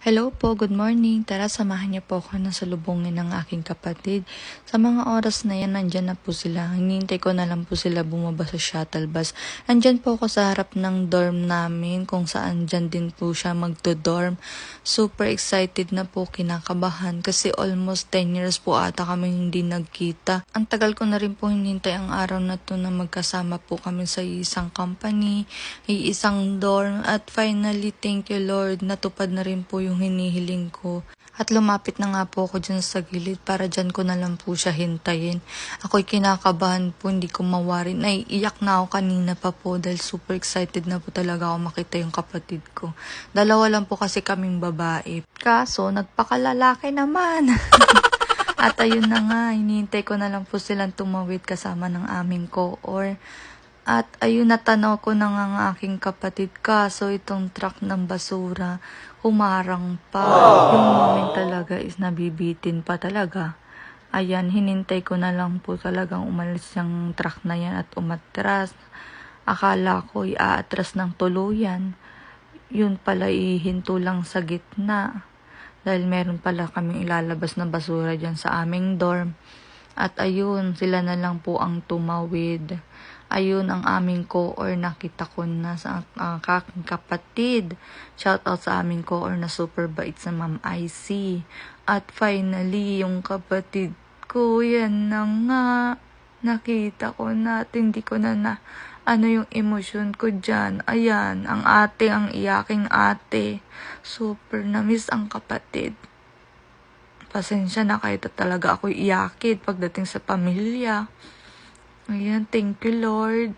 Hello po, good morning. Tara, samahan niyo po ako na salubungin ng aking kapatid. Sa mga oras na yan, nandyan na po sila. Hinihintay ko na lang po sila bumaba sa shuttle bus. Andyan po ako sa harap ng dorm namin kung saan dyan din po siya magdo-dorm. Super excited na po, kinakabahan kasi almost 10 years po ata kami hindi nagkita. Ang tagal ko na rin po hinihintay ang araw na to na magkasama po kami sa isang company, isang dorm at finally, thank you Lord, natupad na rin po yung hinihiling ko. At lumapit na nga po ako dyan sa gilid para dyan ko na lang po siya hintayin. Ako'y kinakabahan po, hindi ko mawarin. Naiiyak na ako kanina pa po dahil super excited na po talaga ako makita yung kapatid ko. Dalawa lang po kasi kaming babae. Kaso, nagpakalalaki naman. At ayun na nga, hinihintay ko na lang po silang tumawid kasama ng aming ko-or. At ayun, natanaw ko nga ang aking kapatid. Kaso itong truck ng basura, humarang pa. Yung moment talaga is nabibitin pa talaga. Ayan, hinintay ko na lang po talagang umalis yung truck na yan at umatras. Akala ko iaatras ng tuluyan. Yun pala ihinto lang sa gitna. Dahil meron pala kaming ilalabas na basura dyan sa aming dorm. At ayun, sila na lang po ang tumawid. Ayun ang aming co-or nakita ko na sa uh, aking kapatid. Shout out sa aming co-or na super bait sa Ma'am IC. At finally, yung kapatid ko, yan na nga. Nakita ko na at hindi ko na na ano yung emosyon ko dyan. Ayan, ang ate, ang iyaking ate. Super na-miss ang kapatid. Pasensya na kahit talaga ako iyakid pagdating sa pamilya. Ayan, thank you Lord.